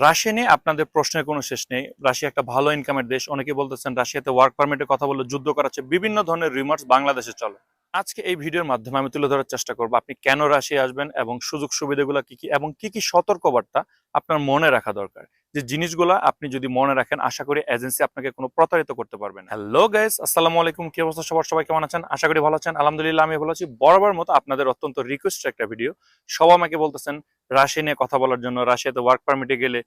Russia নিয়ে আপনাদের প্রশ্নের কোনো শেষ নেই। রাশিয়া একটা ভালো ইনকামের দেশ। অনেকে বলতেছেন রাশিয়াতে ওয়ার্ক পারমিটের কথা বলে যুদ্ধ করাচ্ছে। বিভিন্ন ধরনের রিমার্স বাংলাদেশে চলে। আজকে এই ভিডিওর মাধ্যমে আমি তুলে ধরার চেষ্টা করব আপনি কেন রাশিয়া আসবেন এবং সুযোগ সুবিধাগুলো কি কি এবং কি কি সতর্কবার্তা আপনার মনে রাখা দরকার। যে জিনিসগুলো আপনি যদি মনে রাখেন, আশা করি এজেন্সি আপনাকে কোনো প্রতারিত করতে পারবে না। হ্যালো গাইস, আসসালামু আলাইকুম, কি অবস্থা? সবার সবাই কেমন আছেন? আশা করি ভালো আছেন। আলহামদুলিল্লাহ আমি ভালো আছি। বরাবর মতো আপনাদের অত্যন্ত রিকোয়েস্ট একটা ভিডিও সবাই আমাকে বলতেছেন রাশিয়া নিয়ে কথা বলার জন্য, রাশিয়াতে ওয়ার্ক পারমিটে গেলে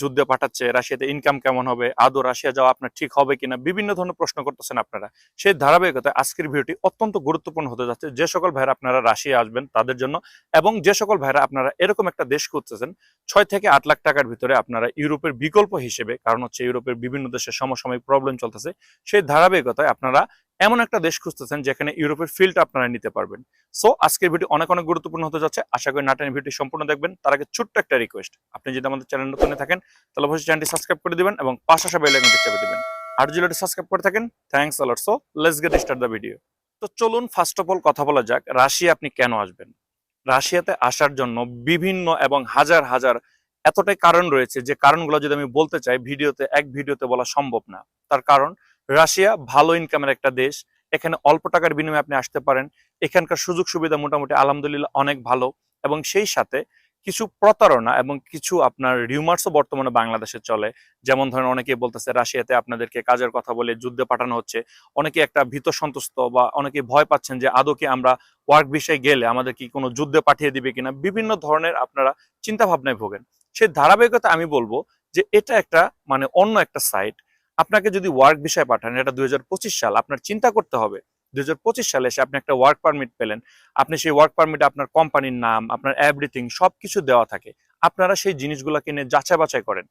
যুদ্ধে পাঠাচ্ছে, রাশিয়াতে ইনকাম কেমন হবে, আদৌ রাশিয়া যাওয়া আপনার ঠিক হবে কিনা, বিভিন্ন ধরনের প্রশ্ন করতেছেন আপনারা। সেই ধারাবাহিকতায় আজকের ভিডিওটি অত্যন্ত গুরুত্বপূর্ণ হতে যাচ্ছে। যে সকল ভাইরা আপনারা রাশিয়া আসবেন তাদের জন্য এবং যে সকল ভাইরা আপনারা এরকম একটা দেশ খুঁজতেছেন, ছয় থেকে আট লাখ টাকার ভিতরে আপনারা ইউরোপের বিকল্প হিসেবে, কারণ হচ্ছে ইউরোপের বিভিন্ন দেশের সমসাময়িক প্রবলেম চলতেছে, সেই ধারাবাহিকতায় আপনারা এমন একটা দেশ খুঁজতেছেন যেখানে ইউরোপের ফিল্ড আপনারা নিতে পারবেন। সো আজকের ভিডিও অনেক অনেক গুরুত্বপূর্ণ হতে যাচ্ছে। আশা করি নাটানি ভিডিও সম্পূর্ণ দেখবেন। তার আগে ছোট্ট একটা রিকোয়েস্ট আপনি যদি আমাদের চ্যানেল নতুন থাকেন, তাহলে অবশ্যই চ্যানেলটি সাবস্ক্রাইব করে দিবেন এবং পাশে আসা বেল আইকনটি চেপে দিবেন। আর যদি সাবস্ক্রাইব করে থাকেন thanks a lot so let's get start the video তো চলুন ফার্স্ট অফ অল কথা বলা যাক, রাশিয়া আপনি কেন আসবেন? রাশিয়াতে আসার জন্য বিভিন্ন এবং হাজার হাজার এতটাই কারণ রয়েছে। যে কারণগুলো যদি আমি বলতে চাই, ভিডিওতে, এক ভিডিওতে বলা সম্ভব না। তার কারণ রাশিয়া ভালো ইনকামের একটা দেশ। এখানে অল্প টাকার বিনিময়ে আপনি আসতে পারেন। এখানকার সুযোগ সুবিধা মোটামুটি আলহামদুলিল্লাহ অনেক ভালো এবং সেই সাথে কিছু প্রতারণা এবং কিছু আপনার রিউমার্সও বর্তমানে বাংলাদেশে চলে। যেমন ধরেন অনেকে বলতেছে, রাশিয়াতে আপনাদেরকে কাজের কথা বলে যুদ্ধে পাঠানো হচ্ছে। অনেকে একটা ভীত সন্তুষ্ট বা অনেকে ভয় পাচ্ছেন যে আদৌকে আমরা ওয়ার্ক বিষয়ে গেলে আমাদের কি কোনো যুদ্ধে পাঠিয়ে দিবে কিনা? বিভিন্ন ধরনের আপনারা চিন্তা ভাবনায় ভোগেন। সেই ধারাবাহিকতা আমি বলব যে, এটা একটা মানে অন্য একটা সাইট আপনাকে যদি ওয়ার্ক বিষয়ে পাঠান, এটা দুই সাল, আপনার চিন্তা করতে হবে। দুই হাজার পঁচিশ সালে এসে আপনি একটা ওয়ার্ক পারমিট পেলেন। আপনি সেই ওয়ার্ক পারমিটে আপনার কোম্পানির নাম, আপনার এভরিথিং সবকিছু দেওয়া থাকে। আপনারা সেই জিনিসগুলো কিনে যাচাই বাছাই করেন।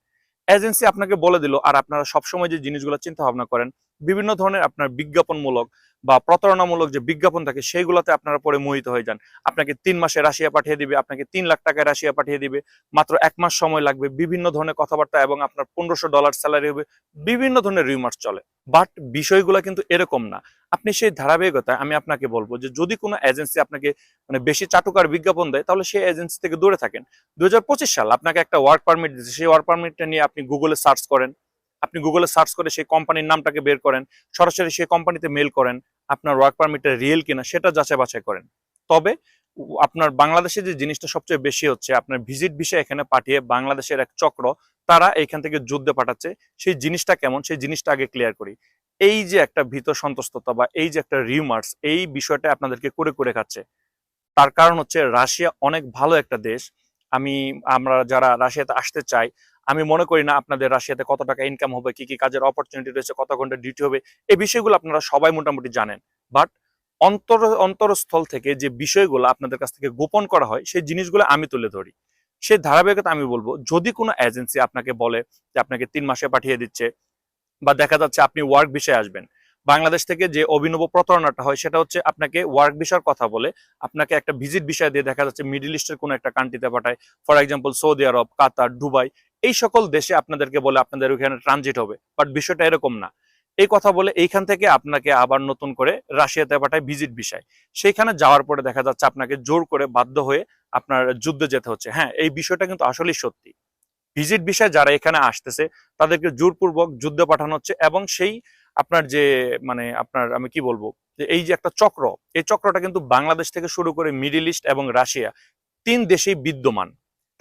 এজেন্সি আপনাকে বলে দিল, আর আপনারা সবসময় যে জিনিসগুলো চিন্তা ভাবনা করেন বিভিন্ন ধরনের আপনার বিজ্ঞাপনমূলক বা প্রতারণামূলক যে বিজ্ঞাপন থাকে, সেইগুলোতে আপনারা পরে মোহিত হয়ে যান। আপনাকে তিন মাসে রাশিয়া পাঠিয়ে দিবে, আপনাকে তিন লাখ টাকায় রাশিয়া পাঠিয়ে দিবে, মাত্র এক মাস সময় লাগবে, বিভিন্ন ধরনের কথাবার্তা এবং আপনার পনেরোশো ডলার স্যালারি হবে, বিভিন্ন ধরনের রিমার্স চলে। বাট বিষয়গুলো কিন্তু এরকম না। আপনি সেই ধারাবাহিকতায়, আমি আপনাকে বলব যে যদি কোনো এজেন্সি আপনাকে মানে বেশি চাটুকার বিজ্ঞাপন দেয়, তাহলে সেই এজেন্সি থেকে দূরে থাকেন। দুই হাজার পঁচিশ সাল আপনাকে একটা ওয়ার্ক পারমিট দিচ্ছে সেই ওয়ার্ক পারমিটটা নিয়ে আপনি গুগলে সার্চ করেন। আপনি গুগলে সার্চ করে সেই কোম্পানির নামটাকে বের করেন, সরাসরি সেই কোম্পানিতে মেল করেন, আপনার ওয়ার্ক পারমিটটা রিয়েল কিনা সেটা যাচাই বাছাই করেন। তবে আপনার বাংলাদেশে যে জিনিসটা সবচেয়ে বেশি হচ্ছে, আপনার ভিজিট বিষয় এখানে পাঠিয়ে বাংলাদেশের এক চক্র, তারা এখান থেকে যুদ্ধে পাঠাচ্ছে, সেই জিনিসটা কেমন, সেই জিনিসটা আগে ক্লিয়ার করি। এই যে একটা ভীত সন্তুষ্টতা বা এই যে একটা রিউমার্স এই বিষয়টা আপনাদেরকে করে করে খাচ্ছে। তার কারণ হচ্ছে রাশিয়া অনেক ভালো একটা দেশ। আমি, আমরা যারা রাশিয়াতে আসতে চাই আমি মনে করি না আপনাদের রাশিয়াতে কত টাকা ইনকাম হবে, কি কি কাজের অপরচুনিটি রয়েছে, কত ঘণ্টা ডিউটি হবে, এই বিষয়গুলো আপনারা সবাই মোটামুটি জানেন। বাট অন্তর, অন্তরস্থল থেকে যে বিষয়গুলো আপনাদের কাছ থেকে গোপন করা হয়, সেই জিনিসগুলো আমি তুলে ধরি। সেই ধারাবাহিকতা আমি বলব, যদি কোনো এজেন্সি আপনাকে বলে যে আপনাকে তিন মাসে পাঠিয়ে দিচ্ছে, বা দেখা যাচ্ছে আপনি ওয়ার্ক বিষয়ে আসবেন, বাংলাদেশ থেকে যে অভিনব প্রতারণাটা হয়, সেটা হচ্ছে আপনাকে ওয়ার্ক বিষয়ের কথা বলে, আপনাকে একটা ভিজিট বিষয় দিয়ে দেখা যাচ্ছে মিডিল ইস্টের কোনো একটা কান্ট্রিতে পাঠায়। For example Saudi Arab Qatar Dubai এই সকল দেশে আপনাদেরকে বলে আপনাদের ওখানে ট্রানজিট হবে বাট বিষয়টা এরকম না। এই কথা বলে এইখান থেকে আপনাকে আবার নতুন করে রাশিয়াতে পাঠায় ভিজিট বিষয়। সেইখানে যাওয়ার পরে দেখা যাচ্ছে আপনাকে জোর করে বাধ্য হয়ে আপনার যুদ্ধে যেতে হচ্ছে। হ্যাঁ এই বিষয়টা কিন্তু আসলেই সত্যি। ভিজিট বিষয় যারা এখানে আসতেছে, তাদেরকে জোরপূর্বক যুদ্ধে পাঠানো হচ্ছে এবং সেই আপনার যে মানে আপনার আমি কি বলব, যে এই যে একটা চক্র, এই চক্রটা কিন্তু বাংলাদেশ থেকে শুরু করে মিডিল ইস্ট এবং রাশিয়া, তিন দেশেই বিদ্যমান।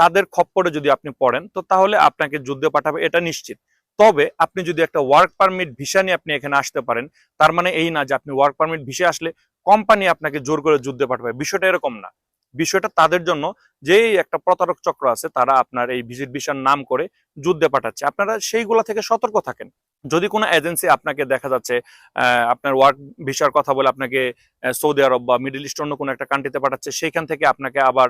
তাদের খপ্পরে যদি আপনি পড়েন, তো তাহলে আপনাকে যুদ্ধে পাঠাবে, এটা নিশ্চিত। তবে আপনি যদি একটা ওয়ার্ক পারমিট ভিসা নিয়ে আপনি এখানে আসতে পারেন, তার মানে এই না যে আপনি ওয়ার্ক পারমিট ভিসা আসলে কোম্পানি আপনাকে জোর করে যুদ্ধে পাঠাবে, বিষয়টা এরকম না। বিষয়টা তাদের জন্য যেই একটা প্রতারক চক্র আছে, তারা আপনার এই ভিজিট ভিসার নাম করে যুদ্ধে পাঠাচ্ছে। আপনারা সেইগুলা থেকে সতর্ক থাকেন। যদি কোনো এজেন্সি আপনাকে দেখা যাচ্ছে আপনার ওয়ার্ক ভিসার কথা বলে আপনাকে সৌদি আরব বা মিডল ইস্ট অন্য কোনো একটা কান্ট্রিতে পাঠাচ্ছে, সেইখান থেকে আপনাকে আবার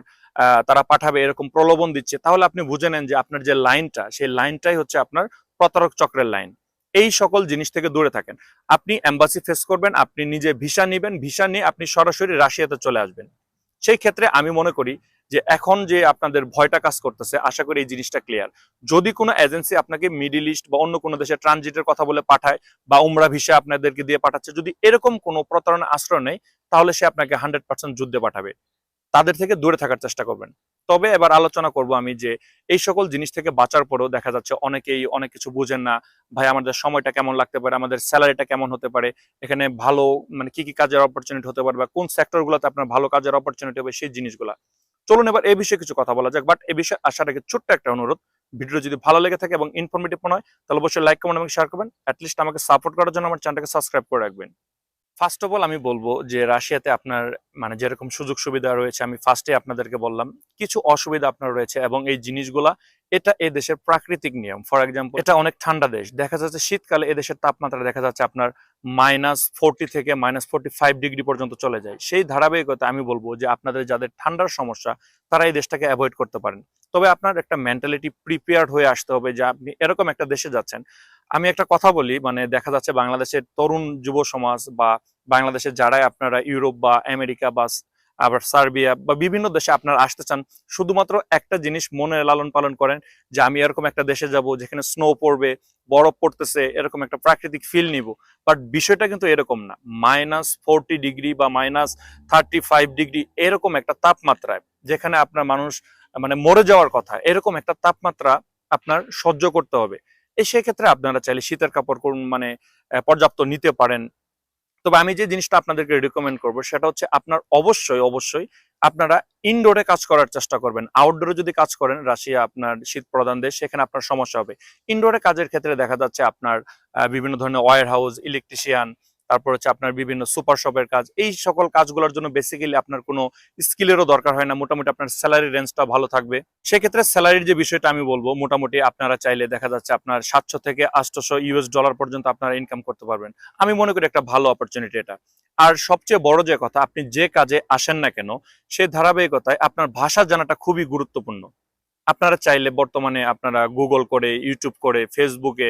তারা পাঠাবে, এরকম প্রলোভন দিচ্ছে, তাহলে আপনি বুঝে নেন যে আপনার যে লাইনটা, সেই লাইনটাই হচ্ছে আপনার প্রতারক চক্রের লাইন। এই সকল জিনিস থেকে দূরে থাকেন। আপনি এম্বাসি ফেস করবেন, আপনি নিজে ভিসা নেবেন, ভিসা নিয়ে আপনি সরাসরি রাশিয়াতে চলে আসবেন। সেই ক্ষেত্রে আমি মনে করি যে এখন যে আপনাদের ভয়টা কাজ করতেছে, আশা করি এই জিনিসটা ক্লিয়ার যদি কোনো এজেন্সি আপনাকে মিডিল ইস্ট বা অন্য কোনো দেশে ট্রানজিটের কথা বলে পাঠায় বা উমরা ভিসা আপনাদেরকে দিয়ে পাঠাচ্ছে, যদি এরকম কোনো প্রতারণা আশ্রয় নেই তাহলে সে আপনাকে হান্ড্রেড পার্সেন্ট যুদ্ধে পাঠাবে। তাদের থেকে দূরে থাকার চেষ্টা করবেন। তবে এবার আলোচনা করব আমি যে এই সকল জিনিস থেকে বাঁচার পরেও দেখা যাচ্ছে অনেকেই অনেক কিছু বুঝেন না, ভাই, আমাদের সময়টা কেমন লাগতে পারে? আমাদের স্যালারিটা কেমন হতে পারে? এখানে ভালো মানে কি কি কাজের অপরচুনিটি হতে পারে? বা কোন সেক্টরগুলোতে আপনার ভালো কাজের অপরচুনিটি হবে? সেই জিনিসগুলা। চলুন এবার এই বিষয়ে কিছু কথা বলা যাক বাট এই বিষয়ে আসার আগে ছোট্ট একটা অনুরোধ ভিডিও যদি ভালো লেগে থাকে এবং ইনফরমেটিভ মনে হয়, তাহলে অবশ্যই লাইক কমেন্ট এবং শেয়ার করবেন। অ্যাটলিস্ট আমাকে সাপোর্ট করার জন্য আমার চ্যানেলটাকে সাবস্ক্রাইব করে রাখবেন। ফার্স্ট অফ অল আমি বলব যে রাশিয়াতে আপনার মানে যেরকম সুযোগ সুবিধা রয়েছে, আমি ফার্স্টে আপনাদেরকে বললাম, কিছু অসুবিধা আপনার রয়েছে এবং এই জিনিসগুলা, এটা এই দেশের প্রাকৃতিক নিয়ম। ফর এক্সাম্পল এটা অনেক ঠান্ডা দেশ। দেখা যাচ্ছে শীতকালে এই দেশের তাপমাত্রা দেখা যাচ্ছে আপনার মাইনাস ফোরটি থেকে মাইনাস ফোরটি ফাইভ ডিগ্রি পর্যন্ত চলে যায়। সেই ধারাবাহিকতা আমি বলব যে আপনাদের যাদের ঠান্ডার সমস্যা, তারা এই দেশটাকে অ্যাভয়েড করতে পারেন। তবে আপনার একটা মেন্টালিটি প্রিপেয়ার্ড হয়ে আসতে হবে যে আপনি এরকম একটা দেশে যাচ্ছেন আমি একটা কথা বলি মানে দেখা যাচ্ছে বাংলাদেশের তরুণ যুব সমাজ বা বাংলাদেশের যারাই আপনারা ইউরোপ বা আমেরিকা বা আবার সার্বিয়া বা বিভিন্ন দেশে আপনারা আসতে চান, শুধুমাত্র একটা জিনিস মনে লালন পালন করেন যে আমি এরকম একটা দেশে যাব যেখানে স্নো পড়বে, বরফ পড়তেছে, এরকম একটা প্রাকৃতিক ফিল নিব। বাট বিষয়টা কিন্তু এরকম না। মাইনাস ফোরটি ডিগ্রি বা মাইনাস থার্টি ফাইভ ডিগ্রি এরকম একটা তাপমাত্রায়, যেখানে আপনার মানুষ মানে মরে যাওয়ার কথা, এরকম একটা তাপমাত্রা আপনার সহ্য করতে হবে। এই সেক্ষেত্রে আপনারা চাইলে শীতের কাপড় মানে পর্যাপ্ত নিতে পারেন। তবে আমি যে জিনিসটা আপনাদেরকে রিকমেন্ড করব সেটা হচ্ছে আপনার অবশ্যই অবশ্যই আপনারা ইনডোরে কাজ করার চেষ্টা করবেন। আউটডোরে যদি কাজ করেন, রাশিয়া আপনার শীত প্রধান দেশ, সেখানে আপনার সমস্যা হবে। ইনডোরে কাজের ক্ষেত্রে দেখা যাচ্ছে আপনার বিভিন্ন ধরনের ওয়ার হাউস ইলেকট্রিশিয়ান তারপর হচ্ছে আপনার বিভিন্ন সুপার শপের কাজ, এই সকল কাজগুলোর জন্য বেসিক্যালি আপনার কোনো স্কিলেরও দরকার হয় না। মোটামুটি আপনার স্যালারি রেঞ্জটা ভালো থাকবে। সেক্ষেত্রে স্যালারির যে বিষয়টা আমি বলব, মোটামুটি আপনারা চাইলে দেখা যাচ্ছে আপনার সাতশো থেকে আটশোশো ইউএস ডলার পর্যন্ত আপনারা ইনকাম করতে পারবেন। আমি মনে করি একটা ভালো অপরচুনিটি এটা। আর সবচেয়ে বড় যে কথা, আপনি যে কাজে আসেন না কেন সেই ধারাবাহিকতায় আপনার ভাষা জানাটা খুবই গুরুত্বপূর্ণ। আপনারা চাইলে বর্তমানে আপনারা গুগল করে ইউটিউব করে ফেসবুকে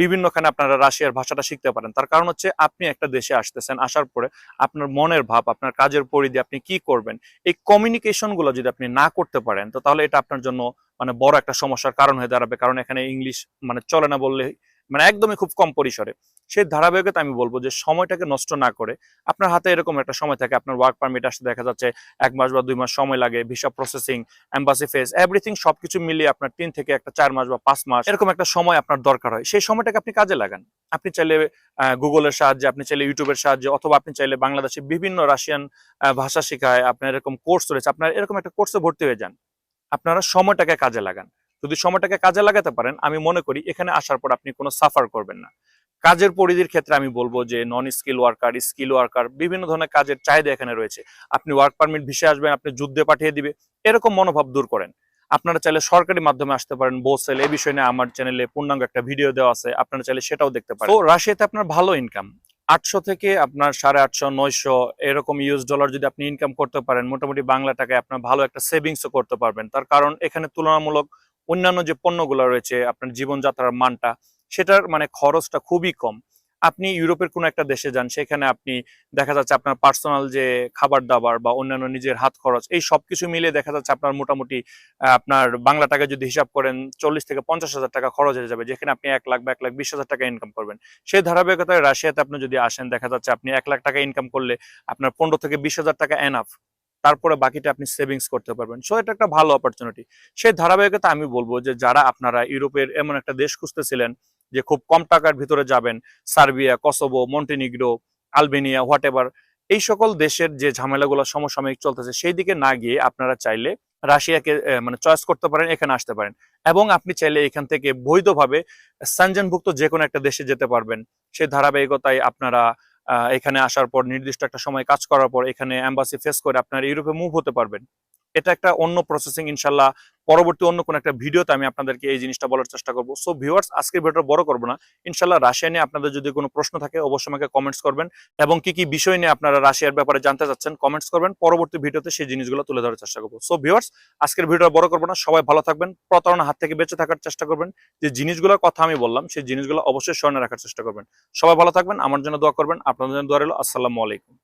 বিভিন্নখানে আপনারা রাশিয়ার ভাষাটা শিখতে পারেন। তার কারণ হচ্ছে আপনি একটা দেশে আসতেছেন, আসার পরে আপনার মনের ভাব, আপনার কাজের পরিধি, আপনি কি করবেন, এই কমিউনিকেশনগুলো যদি আপনি না করতে পারেন, তো তাহলে এটা আপনার জন্য মানে বড় একটা সমস্যার কারণ হয়ে দাঁড়াবে। কারণ এখানে ইংলিশ মানে চলে না বললে মানে একদমই খুব কম পরিসরে। সেই ধারাবাহিকতা আমি বলব যে সময়টাকে নষ্ট না করে আপনার হাতে এরকম একটা সময় থাকে, আপনার ওয়ার্ক পারমিট আসতে দেখা যাচ্ছে এক মাস বা দুই মাস সময় লাগে visa processing embassy face everything সবকিছু মিলিয়ে আপনার তিন থেকে একটা চার মাস বা পাঁচ মাস এরকম একটা সময় আপনার দরকার হয়। সেই সময়টাকে আপনি কাজে লাগান। আপনি চাইলে গুগলের সাহায্যে, আপনি চাইলে ইউটিউবের সাহায্যে অথবা আপনি চাইলে বাংলাদেশে বিভিন্ন রাশিয়ান ভাষা শেখায়, আপনার এরকম কোর্স রয়েছে, আপনার এরকম একটা কোর্সে ভর্তি হয়ে যান। আপনারা সময়টাকে কাজে লাগান। যদি সময়টাকে কাজে লাগাতে পারেন, আমি মনে করি এখানে আসার পর আপনি কোনো সাফার করবেন না। কাজের পরিধির ক্ষেত্রে আমি বলব যে non skill worker skill worker বিভিন্ন ধরনের কাজের চাহিদা এখানে রয়েছে। আপনি ওয়ার্ক পারমিট ভিসে আসবেন, আপনি যুদ্ধে পাঠিয়ে দিবে। এরকম মনোভাব দূর করেন। আপনারা চাইলে সরকারি মাধ্যমে আসতে পারেন বোসেল এই বিষয় নিয়ে আমার চ্যানেলে পূর্ণাঙ্গ একটা ভিডিও দেওয়া আছে, আপনারা চাইলে সেটাও দেখতে পারেন। তো রাশিয়াতে আপনার ভালো ইনকাম আটশো থেকে আপনার সাড়ে আটশো, নয়শো এরকম ইউএস ডলার যদি আপনি ইনকাম করতে পারেন, মোটামুটি বাংলা টাকায় আপনার ভালো একটা সেভিংসও করতে পারবেন। তার কারণ এখানে তুলনামূলক অন্যান্য যে পণ্যগুলো রয়েছে, আপনার জীবনযাত্রার মানটা সেটার মানে খরচটা খুবই কম। আপনি ইউরোপের কোনো একটা দেশে যান, সেখানে আপনি দেখা যাচ্ছে আপনার পার্সোনাল যে খাবার দাবার বা অন্যান্য নিজের হাত খরচ, এই সবকিছু মিলে দেখা যাচ্ছে আপনার মোটামুটি আপনার বাংলা টাকা যদি হিসাব করেন, চল্লিশ থেকে পঞ্চাশ হাজার টাকা খরচ হয়ে যাবে, যেখানে আপনি এক লাখ বা এক লাখ বিশ হাজার টাকা ইনকাম করবেন। সেই ধারাবাহিকতায় রাশিয়াতে আপনি যদি আসেন, দেখা যাচ্ছে আপনি এক লাখ টাকা ইনকাম করলে আপনার পনেরো থেকে বিশ হাজার টাকা এনাফ তারপরে বাকিটা আপনি সেভিংস করতে পারবেন। সো এটা একটা ভালো অপরচুনিটি সেই ধারাবাহিকতা আমি বলব যে, যারা আপনারা ইউরোপের এমন একটা দেশ খুঁজতেছিলেন যে খুব কম টাকার ভিতরে যাবেন, Serbia, Kosovo, Montenegro, Albania whatever এই সকল দেশের যে ঝামেলাগুলো সমসাময়িক চলতেছে, সেই দিকে না গিয়ে আপনারা চাইলে রাশিয়াকে মানে চয়েস করতে পারেন, এখানে আসতে পারেন। এবং আপনি চাইলে এখান থেকে বৈধভাবে সানজেনভুক্ত যে কোনো একটা দেশে যেতে পারবেন। সেই ধারাবাহিকতায় আপনারা এখানে আসার পর, নির্দিষ্ট একটা সময় কাজ করার পর, এখানে অ্যাম্বাসি ফেস করে আপনারা ইউরোপে মুভ হতে পারবেন। এটা একটা অন্য প্রসেসিং ইনশাল্লাহ। পরবর্তী অন্য কোনো একটা ভিডিওতে আমি আপনাদেরকে এই জিনিসটা বলার চেষ্টা করব। সো ভিউয়ার্স আজকের ভিডিওটা বড় করব না। ইনশাল্লাহ রাশিয়া নিয়ে আপনাদের যদি কোনো প্রশ্ন থাকে, অবশ্যই আমাকে কমেন্টস করবেন। এবং কি কি বিষয় নিয়ে আপনারা রাশিয়ার ব্যাপারে জানতে চাচ্ছেন কমেন্টস করবেন। পরবর্তী ভিডিওতে সেই জিনিসগুলো তুলে ধরার চেষ্টা করব। সো ভিউয়ার্স আজকের ভিডিওটা বড় করব না। সবাই ভালো থাকবেন। প্রতারণা হাত থেকে বেঁচে থাকার চেষ্টা করবেন। যে জিনিসগুলোর কথা আমি বললাম, সেই জিনিসগুলো অবশ্যই স্মরণে রাখার চেষ্টা করবেন। সবাই ভালো থাকবেন। আমার জন্য দোয়া করবেন। আপনাদের জন্য দোয়া রইল। আসসালামু আলাইকুম।